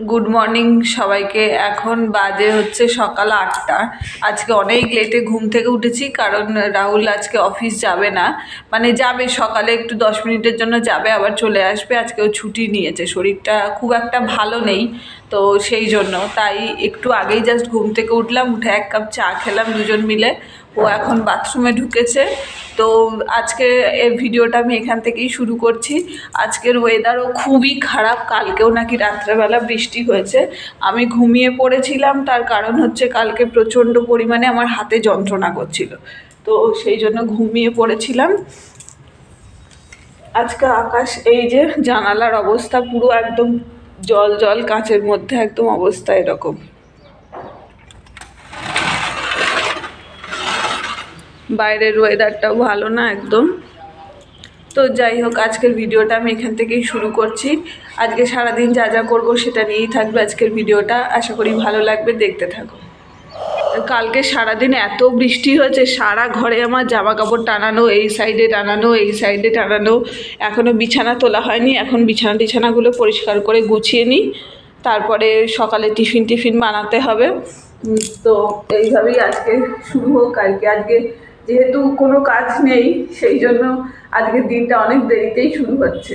Good morning সবাইকে। এখন বাজে হচ্ছে সকাল আটটা। আজকে অনেক লেটে ঘুম থেকে উঠেছি কারণ রাহুল আজকে অফিস যাবে না। মানে যাবে সকালে একটু দশ মিনিটের জন্য যাবে, আবার চলে আসবে। আজকে ও ছুটি নিয়েছে। শরীরটা খুব একটা ভালো নেই, তো সেই জন্য। তাই একটু আগেই জাস্ট ঘুম থেকে উঠলাম, উঠে এক কাপ চা খেলাম দুজন মিলে। ও এখন বাথরুমে ঢুকেছে। তো আজকে এর ভিডিওটা আমি এখান থেকেই শুরু করছি। আজকের ওয়েদারও খুবই খারাপ। কালকেও নাকি রাত্রেবেলা বৃষ্টি হয়েছে। আমি ঘুমিয়ে পড়েছিলাম, তার কারণ হচ্ছে কালকে প্রচণ্ড পরিমাণে আমার হাতে যন্ত্রণা করছিল। তো সেই জন্য ঘুমিয়ে পড়েছিলাম। আজকে আকাশ এই যে জানালার অবস্থা পুরো একদম জল জল, কাঁচের মধ্যে একদম অবস্থা এরকম। বাইরের ওয়েদারটাও ভালো না একদম। তো যাই হোক, আজকের ভিডিওটা আমি এখান থেকেই শুরু করছি। আজকে সারাদিন যা যা করব সেটা নিয়েই থাকবে আজকের ভিডিওটা আশা করি ভালো লাগবে, দেখতে থাকো। কালকে সারাদিন এত বৃষ্টি হয়েছে, সারা ঘরে আমার জামা কাপড় টানানো, এই সাইডে টানানো, এই সাইডে টানানো। এখনও বিছানা তোলা হয়নি, এখন বিছানা টিছানাগুলো পরিষ্কার করে গুছিয়ে নিই। তারপরে সকালে টিফিন টিফিন বানাতে হবে। তো এইভাবেই আজকে শুরু হোক, কালকে আজকে যেহেতু কোনো কাজ নেই, সেই জন্য আজকের দিনটা অনেক দেরিতেই শুরু হচ্ছে।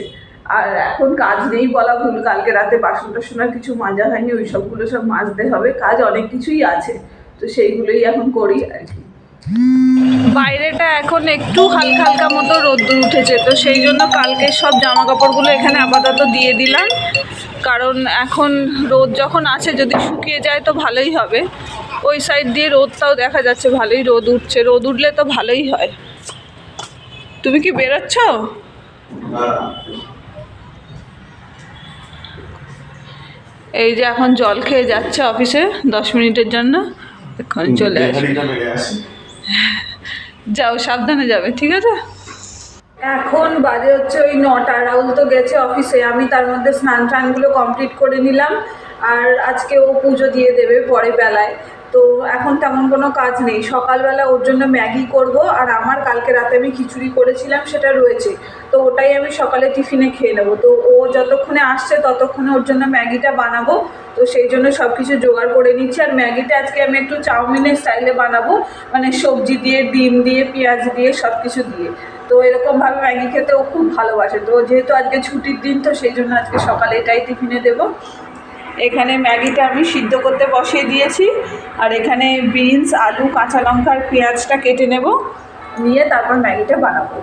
আর এখন কাজ নেই বলা ভুল, কালকে রাতে বাসন টাসন আর কিছু মাজা হয়নি, ওই সবগুলো সব মাজতে হবে, কাজ অনেক কিছুই আছে, তো সেইগুলোই এখন করি আর কি। বাইরেটা এখন একটু হালকা হালকা মতো রোদ্দুর উঠেছে, তো সেই জন্য কালকে সব জামা কাপড়গুলো এখানে আপাতত দিয়ে দিলাম। কারণ এখন রোদ যখন আছে, যদি শুকিয়ে যায় তো ভালোই হবে। ওই সাইড দিয়ে রোদটাও দেখা যাচ্ছে ভালোই রোদ উঠছে। রোদ উঠলে তো ভালোই হয়। তুমি কি বেরোচ্ছ? এই যে এখন জল খেয়ে যাচ্ছে অফিসে দশ মিনিটের জন্য। এক্ষুনি চলে আসবে। যাও সাবধানে যাবে ঠিক আছে? এখন বাজে হচ্ছে ওই নটা। রাহুল তো গেছে অফিসে আমি তার মধ্যে স্নান টানগুলো কমপ্লিট করে নিলাম। আর আজকে ও পুজো দিয়ে দেবে পরে বেলায়। তো এখন তেমন কোনো কাজ নেই। সকালবেলা ওর জন্য ম্যাগি করব আর আমার কালকে রাতে আমি খিচুড়ি করেছিলাম, সেটা রয়েছে। তো ওটাই আমি সকালে টিফিনে খেয়ে নেব। তো ও যতক্ষণে আসছে ততক্ষণে ওর জন্য ম্যাগিটা বানাবো। তো সেই জন্য সব কিছু জোগাড় করে নিচ্ছি। আর ম্যাগিটা আজকে আমি একটু চাউমিনের স্টাইলে বানাবো। মানে সবজি দিয়ে, ডিম দিয়ে, পেঁয়াজ দিয়ে সব কিছু দিয়ে। তো এরকমভাবে ম্যাগি খেতে ও খুব ভালোবাসে। তো যেহেতু আজকে ছুটির দিন, তো সেই জন্য আজকে সকালে এটাই টিফিনে দেবো। এখানে ম্যাগিটা আমি সিদ্ধ করতে বসিয়ে দিয়েছি, আর এখানে বিনস, আলু, কাঁচা লঙ্কা আর পেঁয়াজটা কেটে নেব, নিয়ে তারপর ম্যাগিটা বানাবো।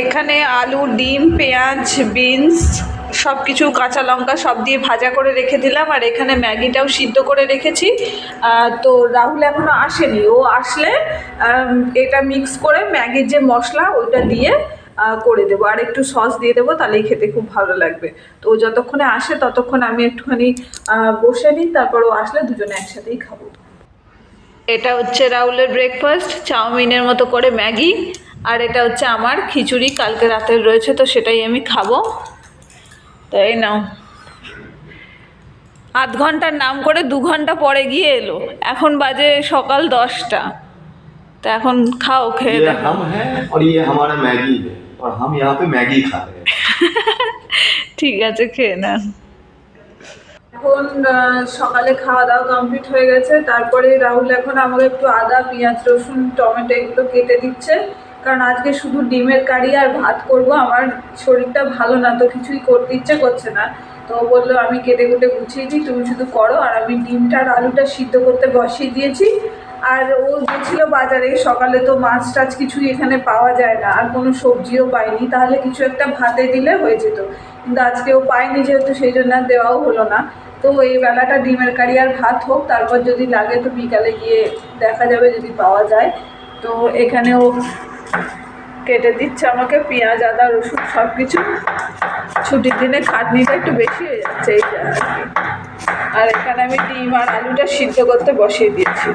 এখানে আলু, ডিম, পেঁয়াজ, বিনস সব কিছু কাঁচা লঙ্কা সব দিয়ে ভাজা করে রেখে দিলাম, আর এখানে ম্যাগিটাও সিদ্ধ করে রেখেছি। তো রাহুল এখনও আসেনি, ও আসলে এটা মিক্স করে ম্যাগির যে মশলা, ওইটা দিয়ে করে দেবো। আর একটু সস দিয়ে দেবো তাহলেই খেতে খুব ভালো লাগবে। তো যতক্ষণে আসে ততক্ষণ আমি একটুখানি বসে নিই তারপর ও আসলে দুজনে একসাথেই খাব। এটা হচ্ছে রাহুলের ব্রেকফাস্ট চাউমিনের মতো করে ম্যাগি আর এটা হচ্ছে আমার খিচুড়ি কালকে রাতের রয়েছে তো সেটাই আমি খাব। তাই নাও। আধ ঘণ্টার নাম করে দু ঘণ্টা পরে গিয়ে এলো। এখন বাজে সকাল দশটা। তো এখন খাও খেয়ে দেখো। और ये हमारा मैगी है और हम यहाँ पे मैगी खा रहे हैं ঠিক আছে খেয়ে নেন এখন আহ, সকালে খাওয়া দাওয়া কমপ্লিট হয়ে গেছে তারপরে রাহুল এখন আমাকে একটু আদা পেঁয়াজ রসুন টমেটো এগুলো কেটে দিচ্ছে কারণ আজকে শুধু ডিমের কারি আর ভাত করব আমার শরীরটা ভালো না তো কিছুই করতে ইচ্ছে করছে না তো ও বললো আমি কেটে কুটে গুছিয়ে দিই তুমি শুধু করো আর আমি ডিমটা আর আলুটা সিদ্ধ করতে বসিয়ে দিয়েছি আর ও গেছিল বাজারে, সকালে তো মাছ টাছ কিছুই এখানে পাওয়া যায় না, আর কোনো সবজিও পাইনি তাহলে কিছু একটা ভাতে দিলে হয়ে যেত। কিন্তু আজকে ও পায়নি যেহেতু, সেই জন্য আর দেওয়াও হলো না। তো এই বেলাটা ডিমের কারি আর ভাত হোক, তারপর যদি লাগে তো বিকালে গিয়ে দেখা যাবে যদি পাওয়া যায়। তো এখানে ও কেটে দিচ্ছে আমাকে, পেঁয়াজ, আদা, রসুন সব কিছু ছুটির দিনে খাটনিটা একটু বেশি হয়ে যাচ্ছে এইটা আর এখানে আমি ডিম আর আলুটা সিদ্ধ করতে বসিয়ে দিয়েছি।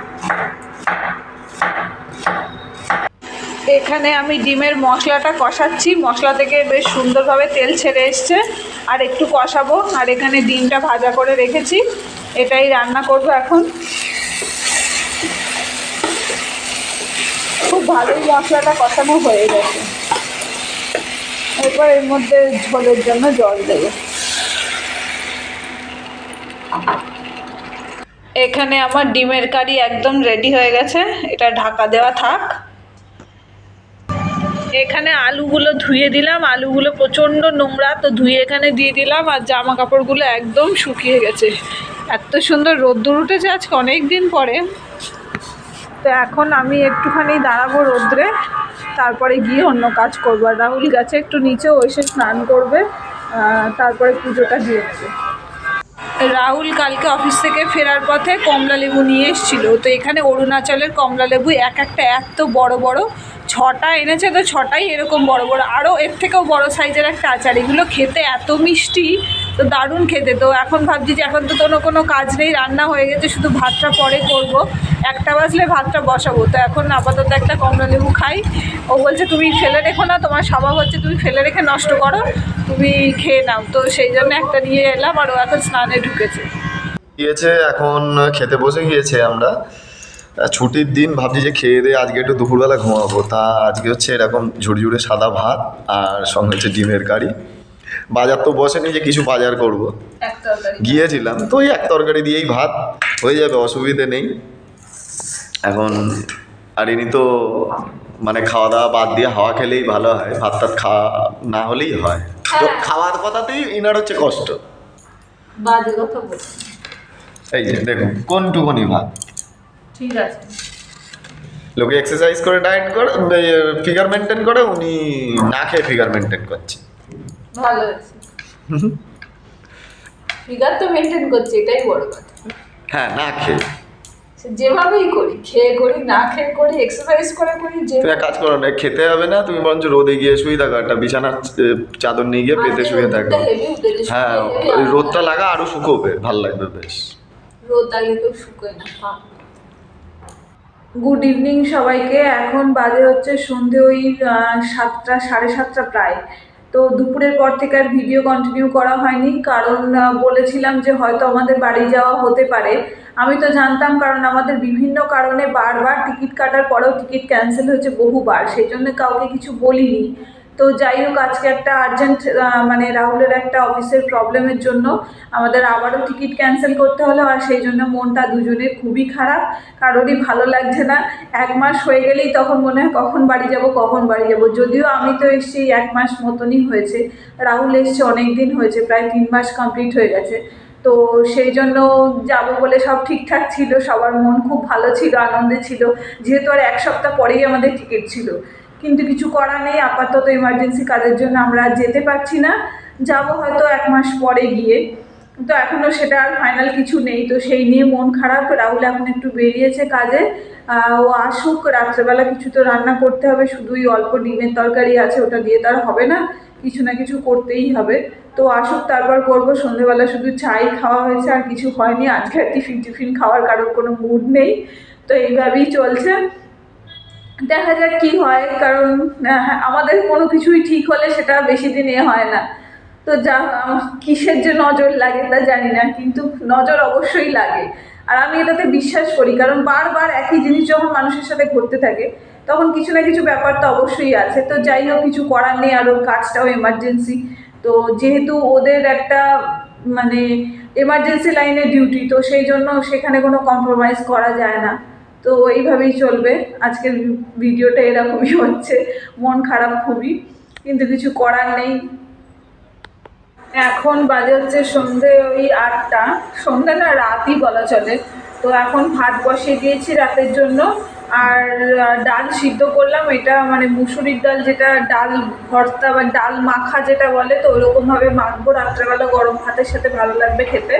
এখানে আমি ডিমের মশলাটা কষাচ্ছি। মশলা থেকে বেশ সুন্দরভাবে তেল ছেড়ে এসছে। আর একটু কষাবো। আর এখানে ডিমটা ভাজা করে রেখেছি। এটাই রান্না করব এখন। খুব ভালোই মশলাটা কষানো হয়ে গেছে। এরপর এর মধ্যে ঝোলের জন্য জল দেবো। এখানে আমার ডিমের কারি একদম রেডি হয়ে গেছে। এটা ঢাকা দেওয়া থাক। এখানে আলুগুলো ধুয়ে দিলাম, আলুগুলো প্রচণ্ড নোংরা, তো ধুয়ে এখানে দিয়ে দিলাম আর জামা কাপড়গুলো একদম শুকিয়ে গেছে। এত সুন্দর রোদ্দুর উঠেছে আজকে অনেক দিন পরে। তো এখন আমি একটুখানি দাঁড়াবো রোদ্রে, তারপরে গিয়ে অন্য কাজ করব। আর রাহুল গেছে একটু নিচে এসে স্নান করবে তারপরে পুজোটা দিয়ে নেবে রাহুল কালকে অফিস থেকে ফেরার পথে কমলা লেবু নিয়ে এসেছিল। তো এখানে অরুণাচলের কমলা লেবু এক একটা এত বড় বড় ছটা এনেছে তো ছটাই এরকম বড় বড়। আরও এর থেকেও বড় সাইজের একটা আচার। এগুলো খেতে এত মিষ্টি, তো দারুণ খেতে। তো এখন ভাবছি যে এখন তো কোনো কোনো কাজ নেই, রান্না হয়ে গেছে, শুধু ভাতটা পরে করব। একটা বাজলে ভাতটা বসাবো। তো এখন আপাতত একটা কমলা লেবু খাই। ও বলছে, তুমি ফেলে রেখো না, তোমার স্বভাব হচ্ছে তুমি ফেলে রেখে নষ্ট করো, তুমি খেয়ে নাও। তো সেই জন্য একটা নিয়ে এলাম, আর ও এখন স্নানে ঢুকেছে। গিয়েছে, এখন খেতে বসে গিয়েছে আমরা। ছুটির দিন ভাবছি যে খেয়ে দিয়ে আজকে একটু দুপুরবেলা ঘুমাবো। তা আজকে হচ্ছে এরকম ঝুড়ঝুড়ে সাদা ভাত আর সঙ্গে হচ্ছে ডিমের কারি। বাজার তো বসেনি যে কিছু বাজার করব। গিয়েছিলাম তো ওই এক তরকারি দিয়েই ভাত। হয়ে যাবে অসুবিধে নেই। এখন আর ইনি তো মানে খাওয়া দাওয়া বাদ দিয়ে হাওয়া খেলেই ভালো হয় ভাত টাত খাওয়া না হলেই হয়। তো খাওয়ার কথাতেই ইনার হচ্ছে কষ্ট। এই যে দেখুন কোনটুকুনি ভাত? ঠিক আছে। লোকে এক্সারসাইজ করে ডায়েট করে ফিগার মেনটেন করে উনি না খেয়ে ফিগার মেনটেন করছে। ভালো আছে। ফিগার তো মেনটেন করছি এটাই বড় কথা। হ্যাঁ না খেয়ে। যেভাবেই করি খেয়ে করি না খেয়ে করি এক্সারসাইজ করে করি যে তুমি কাজ করো না খেতে হবে না তুমি বরঞ্চ রোদে গিয়ে শুয়ে থাকো একটা বিছানার চাদর নিয়ে গিয়ে পেতে শুয়ে থাকো। হ্যাঁ ওই রোদটা লাগা আরও শুকোবে ভালো লাগবে বেশ। রোদ কেউ শুকোয় না গুড ইভিনিং সবাইকে। এখন বাজে হচ্ছে সন্ধে ওই সাতটা, সাড়ে সাতটা প্রায়। তো দুপুরের পর থেকে আর ভিডিও কন্টিনিউ করা হয়নি, কারণ বলেছিলাম যে হয়তো আমাদের বাড়ি যাওয়া হতে পারে। আমি তো জানতাম কারণ আমাদের বিভিন্ন কারণে বারবার টিকিট কাটার পরেও টিকিট ক্যান্সেল হয়েছে বহুবার, সেই জন্য কাউকে কিছু বলিনি। তো যাই হোক, আজকে একটা আর্জেন্ট মানে রাহুলের একটা অফিসের প্রবলেমের জন্য আমাদের আবারও টিকিট ক্যান্সেল করতে হলো আর সেই জন্য মনটা দুজনের খুবই খারাপ। কারোরই ভালো লাগছে না। এক মাস হয়ে গেলেই তখন মনে হয় কখন বাড়ি যাব, কখন বাড়ি যাব। যদিও আমি তো এসছি এক মাস মতনই হয়েছে। রাহুল এসছে অনেক দিন হয়েছে, প্রায় তিন মাস কমপ্লিট হয়ে গেছে। তো সেই জন্য যাব বলে সব ঠিকঠাক ছিল, সবার মন খুব ভালো ছিল, আনন্দে ছিল। যেহেতু আর এক সপ্তাহ পরেই আমাদের টিকিট ছিল। কিন্তু কিছু করা নেই, আপাতত এমার্জেন্সি কাজের জন্য আমরা যেতে পারছি না। যাব হয়তো এক মাস পরে গিয়ে। তো এখনও সেটা আর ফাইনাল কিছু নেই। তো সেই নিয়ে মন খারাপ, রাহুল এখন একটু বেরিয়েছে কাজে। ও আসুক, রাত্রেবেলা কিছু তো রান্না করতে হবে। শুধুই অল্প ডিমের তরকারি আছে, ওটা দিয়ে তো আর হবে না। কিছু না কিছু করতেই হবে। তো আসুক, তারপর করব। সন্ধেবেলা শুধু চাই খাওয়া হয়েছে, আর কিছু হয়নি। আজকে আর টিফিন টিফিন খাওয়ার কারোর কোনো মুড নেই। তো এইভাবেই চলছে। দেখা যাক কি হয়, কারণ আমাদের কোনো কিছুই ঠিক হলে সেটা বেশি দিন এ হয় না। তো যা কিসের যে নজর লাগে তা জানি না, কিন্তু নজর অবশ্যই লাগে। আর আমি এটাতে বিশ্বাস করি, কারণ বারবার একই জিনিস যখন মানুষের সাথে ঘটতে থাকে, তখন কিছু না কিছু ব্যাপার তো অবশ্যই আছে। তো যাই হোক, কিছু করার নেই, আর ওর কাজটাও এমার্জেন্সি তো যেহেতু ওদের একটা মানে এমার্জেন্সি লাইনে ডিউটি তো সেই জন্য সেখানে কোনো কম্প্রোমাইজ করা যায় না। তো এইভাবেই চলবে। আজকের ভিডিওটা এরকমই হচ্ছে। মন খারাপ খুবই, কিন্তু কিছু করার নেই। এখন বাজে হচ্ছে সন্ধে ওই আটটা। সন্ধে না, রাতই বলা চলে। তো এখন ভাত বসিয়ে দিয়েছি রাতের জন্য। আর ডাল সিদ্ধ করলাম। এটা মানে মুসুরির ডাল যেটা, ডাল ভর্তা বা ডাল মাখা যেটা বলে, তো ওরকমভাবে মাখবো। রাত্রেবেলা গরম ভাতের সাথে ভালো লাগবে খেতে।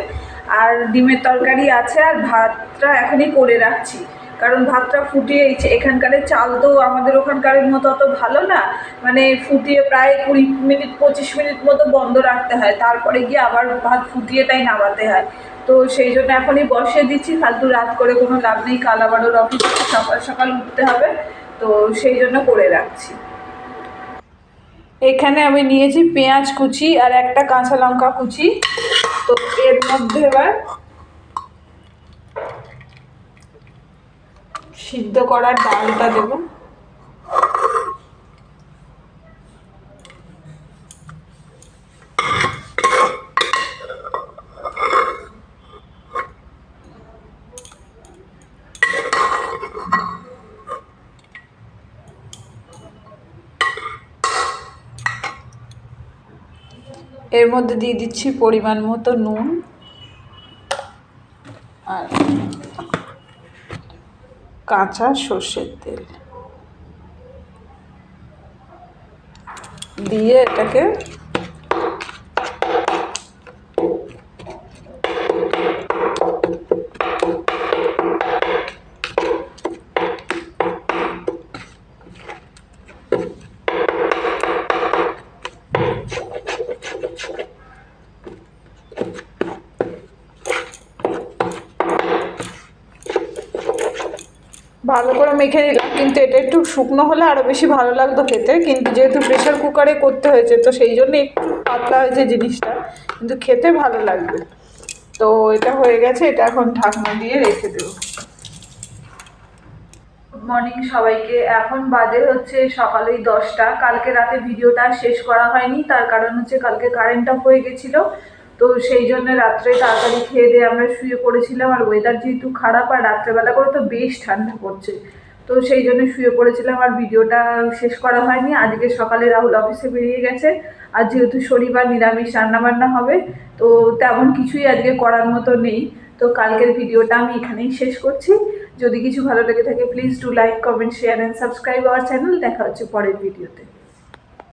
আর ডিমের তরকারি আছে, আর ভাতটা এখনই করে রাখছি। কারণ ভাতটা ফুটিয়ে এই- এখানকারের চাল তো আমাদের ওখানকারের মতো অত ভালো না। মানে ফুটিয়ে প্রায় কুড়ি মিনিট, পঁচিশ মিনিট মতো বন্ধ রাখতে হয়। তারপরে গিয়ে আবার ভাত ফুটিয়ে তাই নামাতে হয়। তো সেই জন্য এখনই বসিয়ে দিচ্ছি। ফালতু রাত করে কোনো লাভ নেই। কাল আবার ওর অফিস সকাল সকাল উঠতে হবে। তো সেই জন্য করে রাখছি। এখানে আমি নিয়েছি পেঁয়াজ কুচি আর একটা কাঁচা লঙ্কা কুচি। তো এর মধ্যে এবার সিদ্ধ করার ডালটা দেব এর মধ্যে দিয়ে দিচ্ছি পরিমাণ মতো নুন। আর কাঁচা সর্ষের তেল। দিয়ে এটাকে ভালো করে মেখে নিলাম, কিন্তু এটা একটু শুকনো হলে আরও বেশি ভালো লাগতো খেতে। কিন্তু যেহেতু প্রেশার কুকারে করতে হয়েছে, তো সেই জন্য একটু পাতলা হয়েছে জিনিসটা, কিন্তু খেতে ভালো লাগবে। তো এটা হয়ে গেছে, এটা এখন ঢাকনা দিয়ে রেখে দেবো। মর্নিং সবাইকে। এখন বাজে হচ্ছে সকালেই দশটা। কালকে রাতে ভিডিওটা শেষ করা হয়নি, তার কারণ হচ্ছে কালকে কারেন্ট অফ হয়ে গেছিল। তো সেই জন্য রাত্রে তাড়াতাড়ি খেয়ে দিয়ে আমরা শুয়ে পড়েছিলাম আর ওয়েদার যেহেতু খারাপ আর রাত্রেবেলা করে তো বেশ ঠান্ডা পড়ছে, তো সেই জন্য শুয়ে পড়েছিলাম আর ভিডিওটা শেষ করা হয়নি। আজকে সকালে রাহুল অফিসে বেরিয়ে গেছে, আর যেহেতু শনিবার নিরামিষ রান্নাবান্না হবে, তো তেমন কিছুই আজকে করার মতো নেই। তো কালকের ভিডিওটা আমি এখানেই শেষ করছি। যদি কিছু ভালো লেগে থাকে please do like comment share and subscribe our channel দেখা হচ্ছে পরের ভিডিওতে।